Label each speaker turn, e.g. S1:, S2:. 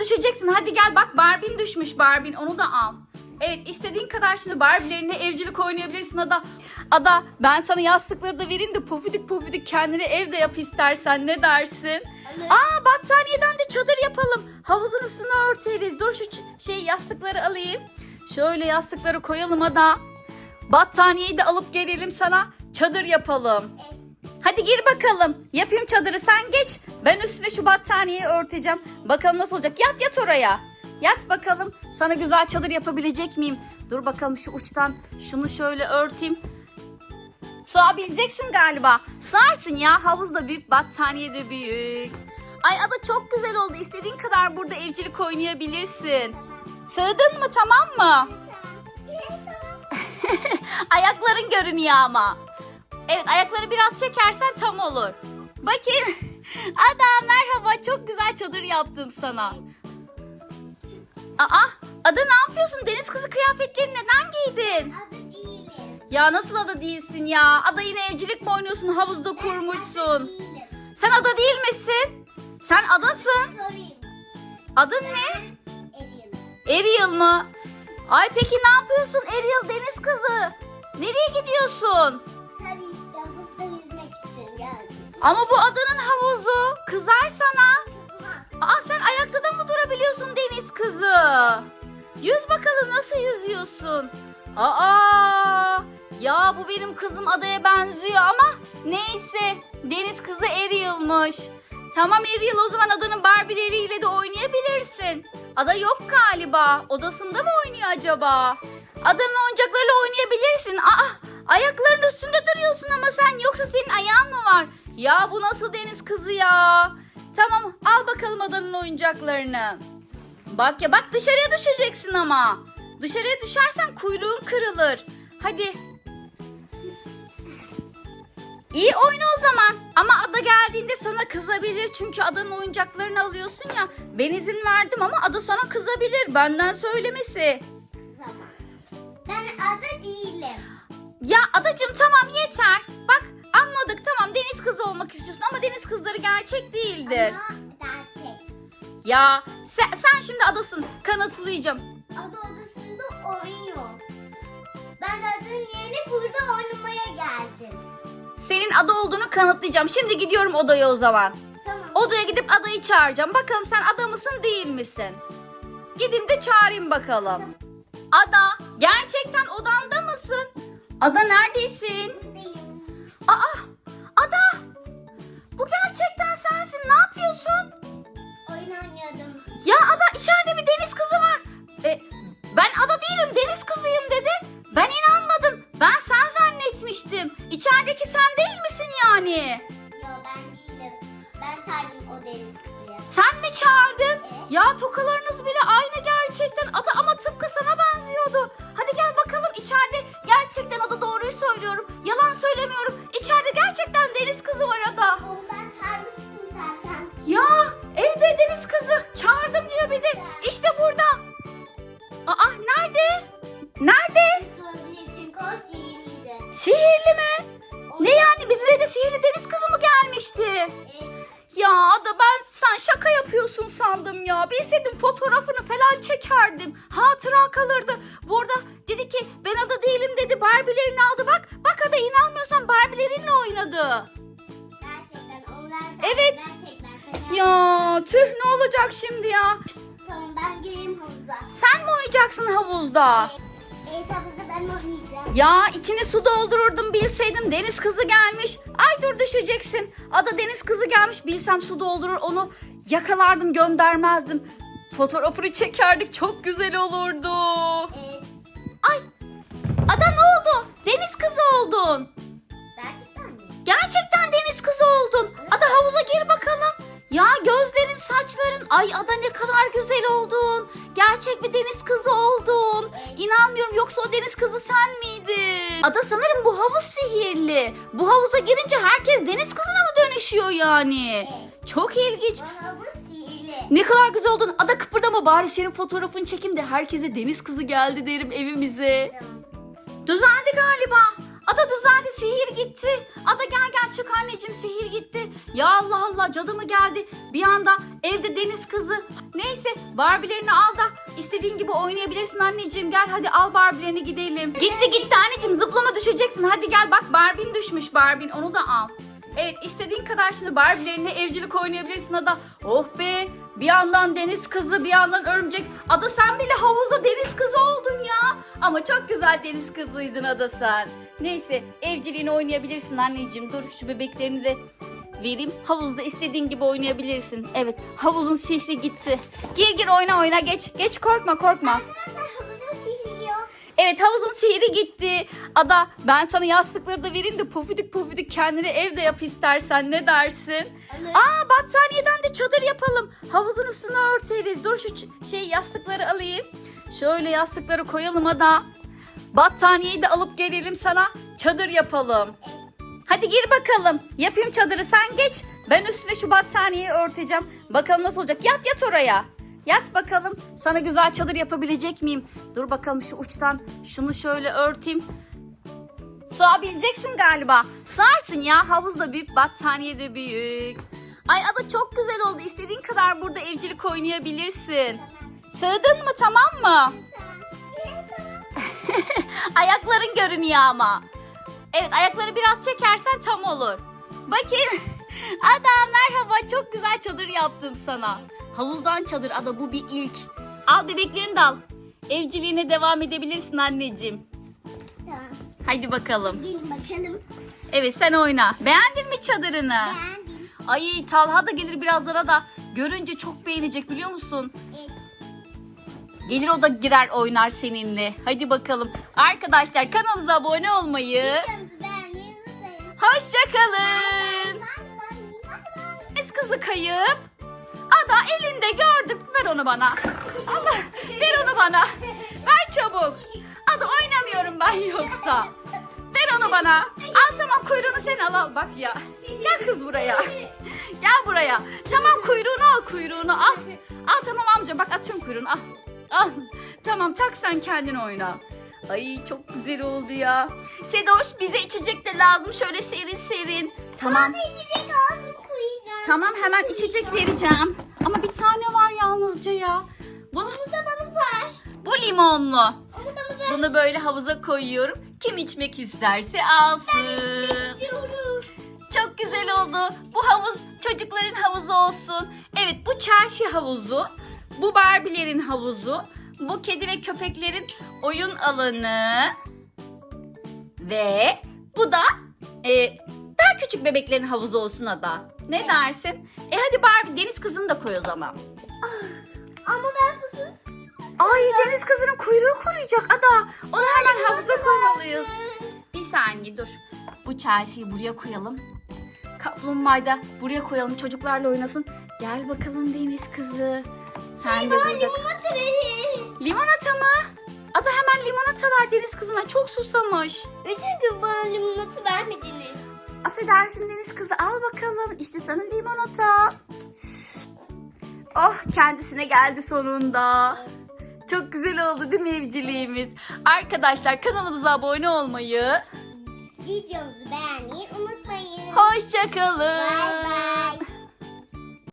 S1: düşeceksin. Hadi gel bak Barbie'n düşmüş Barbie'n onu da al. Evet istediğin kadar şimdi Barbie'lerine evcilik oynayabilirsin Ada. Ada ben sana yastıkları da vereyim de pofidik pofidik kendine evde yap istersen ne dersin? Aa battaniyeden de çadır yapalım. Havuzun üstünü örteriz. Dur şu şey yastıkları alayım. Şöyle yastıkları koyalım Ada. Battaniyeyi de alıp gelelim sana. Çadır yapalım. Hadi gir bakalım. Yapayım çadırı sen geç. Ben üstüne şu battaniyeyi örteceğim. Bakalım nasıl olacak. Yat yat oraya. Yat bakalım. Sana güzel çadır yapabilecek miyim? Dur bakalım şu uçtan şunu şöyle örteyim. Sığabileceksin galiba. Sığarsın ya. Havuz da büyük, battaniye de büyük. Ay ada çok güzel oldu. İstediğin kadar burada evcilik oynayabilirsin. Sığdın mı tamam mı? Ayakların görünüyor ama. Evet ayakları biraz çekersen tam olur. Bakayım. Ada merhaba çok güzel çadır yaptım sana. Aa Ada ne yapıyorsun? Deniz kızı kıyafetlerini neden giydin?
S2: Adı değilim.
S1: Ya nasıl ada değilsin ya? Ada yine evcilik mi oynuyorsun? Havuzda kurmuşsun.
S2: Değilim.
S1: Sen ada değil misin? Sen adasın.
S2: Sorayım.
S1: Adın ne?
S2: Elim.
S1: Ariel mı? Ay peki ne yapıyorsun Ariel deniz kızı? Nereye gidiyorsun?
S2: Tabii
S1: Ama bu adanın havuzu. Kızar sana. Aa sen ayakta da mı durabiliyorsun deniz kızı? Yüz bakalım nasıl yüzüyorsun? Aa! Ya bu benim kızım adaya benziyor ama neyse deniz kızı Ariel'mış. Tamam Ariel o zaman adanın Barbie'leriyle de oynayabilirsin. Ada yok galiba. Odasında mı oynuyor acaba? Adanın oyuncaklarıyla oynayabilirsin. Aa ayakların üstünde duruyorsun ama sen var? Ya bu nasıl deniz kızı ya? Tamam al bakalım adanın oyuncaklarını. Bak ya bak dışarıya düşeceksin ama. Dışarıya düşersen kuyruğun kırılır. Hadi. İyi oyna o zaman. Ama ada geldiğinde sana kızabilir. Çünkü adanın oyuncaklarını alıyorsun ya. Ben izin verdim ama ada sana kızabilir. Benden söylemesi.
S2: Ben adı değilim.
S1: Ya adacım tamam yeter. Bak anladık tamam deniz kızı olmak istiyorsun ama deniz kızları gerçek değildir.
S2: Ama gerçek.
S1: Ya sen, sen şimdi adasın. Kanıtlayacağım.
S2: Adı odasında oynuyor. Ben adının yerine burada oynamaya geldim.
S1: Senin ada olduğunu kanıtlayacağım. Şimdi gidiyorum odaya o zaman.
S2: Tamam.
S1: Odaya gidip adayı çağıracağım. Bakalım sen ada mısın değil misin? Gideyim de çağırayım bakalım. Ada gerçekten odanda mısın? Ada neredesin? Aa Ada bu gerçekten sensin. Ne yapıyorsun?
S2: Oyun oynuyordum.
S1: Ya Ada içeride bir deniz kızı var. E, ben Ada değilim deniz kızıyım dedi. Ben inanmadım. Ben sen zannetmiştim. İçerideki sen değil misin yani?
S2: Yo ben değilim. Ben sardım o deniz kızıyı.
S1: Sen mi çağırdın?
S2: Evet.
S1: Ya tokalarınız bile aynı gerçekten. Ada ama tıpkı sana benziyordu. Hadi gel içeride gerçekten Ada doğruyu söylüyorum. Yalan söylemiyorum. İçeride gerçekten deniz kızı var Ada.
S2: Ben sarmıştım zaten.
S1: Ya evde deniz kızı. Çağırdım diyor bir de. İşte burada. Aa nerede? Nerede?
S2: İçin o sihirliydi.
S1: Sihirli mi? Ne yani bizim evde sihirli deniz kızı mı gelmişti?
S2: Evet.
S1: Ya Ada ben sen şaka yapıyorsun sandım ya. Bilseydim fotoğrafını falan çekerdim. Hatıra kalırdı. Burada dedi ki ben Ada değilim dedi. Barbie'lerini aldı bak. Bak Ada inanmıyorsan Barbie'lerinle oynadı.
S2: Gerçekten sardım.
S1: Evet.
S2: Gerçekten.
S1: Ya tüh ne olacak şimdi ya?
S2: Tamam ben gireyim havuza.
S1: Sen mi oynayacaksın havuzda?
S2: Evet havuzda ben oynayacağım.
S1: Ya içine su doldururdum bilseydim deniz kızı gelmiş. Ay dur düşeceksin. Ada deniz kızı gelmiş bilsem su doldurur onu yakalardım göndermezdim. Fotoğrafını çekerdik çok güzel olurdu.
S2: Evet.
S1: Ay Ada ne oldu? Deniz kızı oldun.
S2: Gerçekten mi?
S1: Gerçekten deniz kızı oldun. Ada havuza gir bakalım. Ya gözlerin, saçların, ay Ada ne kadar güzel oldun. Gerçek bir deniz kızı oldun. İnanmıyorum yoksa o deniz kızı sen miydin? Ada sanırım bu havuz sihirli. Bu havuza girince herkes deniz kızına mı dönüşüyor yani?
S2: Evet.
S1: Çok ilginç.
S2: Bu havuz.
S1: Ne kadar güzel oldun. Ada kıpırdama bari senin fotoğrafını çekeyim de herkese deniz kızı geldi derim evimize.
S2: Tamam.
S1: Düzeldi galiba. Ada düzeldi sihir gitti. Ada gel gel çık anneciğim sihir gitti. Ya Allah Allah cadı mı geldi? Bir anda evde deniz kızı. Neyse Barbie'lerini al da istediğin gibi oynayabilirsin anneciğim. Gel hadi al Barbie'lerini gidelim. Gitti gitti anneciğim zıplama düşeceksin. Hadi gel bak Barbie'n düşmüş Barbie'n onu da al. Evet istediğin kadar şimdi Barbie'lerine evcilik oynayabilirsin Ada. Oh be bir yandan deniz kızı bir yandan örümcek. Ada sen bile havuzda deniz kızı oldun ya. Ama çok güzel deniz kızıydın Ada sen. Neyse evciliğini oynayabilirsin anneciğim. Dur şu bebeklerini de vereyim. Havuzda istediğin gibi oynayabilirsin. Evet havuzun sihri gitti. Gir gir oyna oyna geç. Geç korkma korkma. Evet havuzun sihri gitti. Ada ben sana yastıkları da vereyim de pofuduk pofuduk kendine evde yap istersen ne dersin?
S2: Alır.
S1: Aa battaniyeden de çadır yapalım. Havuzun üstünü örteriz. Dur şu şey yastıkları alayım. Şöyle yastıkları koyalım Ada. Battaniyeyi de alıp gelelim sana. Çadır yapalım. Hadi gir bakalım. Yapayım çadırı sen geç. Ben üstüne şu battaniyeyi örteceğim. Bakalım nasıl olacak. Yat yat oraya. Yat bakalım. Sana güzel çadır yapabilecek miyim? Dur bakalım şu uçtan şunu şöyle örteyim. Sığabileceksin galiba. Sığarsın ya. Havuz da büyük, battaniye de büyük. Ay ada çok güzel oldu. İstediğin kadar burada evcilik oynayabilirsin. Sığdın mı tamam mı? Ayakların görünüyor ama. Evet ayakları biraz çekersen tam olur. Bakayım. Ada merhaba çok güzel çadır yaptım sana. Havuzdan çadır Ada bu bir ilk. Al bebeklerini de al. Evciliğine devam edebilirsin anneciğim.
S2: Tamam.
S1: Haydi bakalım.
S2: Gelin bakalım.
S1: Evet sen oyna. Beğendin mi çadırını?
S2: Beğendim.
S1: Ay Talha da gelir birazdan da. Görünce çok beğenecek biliyor musun?
S2: Evet.
S1: Gelir o da girer oynar seninle. Hadi bakalım. Arkadaşlar kanalımıza abone olmayı. Hoşçakalın. Kızı kayıp. Ada elinde gördüm. Ver onu bana. Allah ver onu bana. Ver çabuk. Ada oynamıyorum ben yoksa. Ver onu bana. Al tamam kuyruğunu sen al al bak ya. Gel kız buraya. Gel buraya. Tamam kuyruğunu al kuyruğunu al. Al tamam amca bak atıyorum kuyruğunu al. Al. Tamam tak sen kendin oyna. Ay çok güzel oldu ya. Sedoş bize içecek de lazım şöyle serin serin. Tamam.
S2: Bana içecek kuruyacağım.
S1: Tamam hemen içecek vereceğim. Ama bir tane var yalnızca ya. Bunu,
S2: da bana ver.
S1: bu limonlu.
S2: Onu bana ver.
S1: Bunu böyle havuza koyuyorum. Kim içmek isterse alsın.
S2: İstiyorum.
S1: Çok güzel oldu. Bu havuz çocukların havuzu olsun. Evet bu Chelsea havuzu. Bu Barbie'lerin havuzu. Bu kedi ve köpeklerin oyun alanı. Ve bu da e, küçük bebeklerin havuzu olsun Ada. Ne dersin? E hadi Barbie deniz kızını da koy o zaman.
S2: Ama ben susuz.
S1: Ay deniz kızının kuyruğu kuruyacak Ada. Onu hemen havuza koymalıyız. Bir saniye dur. Bu Chelsea'yi buraya koyalım. Kaplumbağayı da buraya koyalım. Çocuklarla oynasın. Gel bakalım deniz kızı. Sen de burada.
S2: Limonata verin.
S1: Limonata mı? Ada hemen limonata ver deniz kızına. Çok susamış.
S2: Bütün gün bana limonata vermediniz.
S1: Affedersin deniz kızı al bakalım. İşte sana limonata. Oh kendisine geldi sonunda. Çok güzel oldu değil mi evciliğimiz? Arkadaşlar kanalımıza abone olmayı,
S2: Videomuzu beğenmeyi unutmayın.
S1: hoşçakalın.
S2: Bye bye.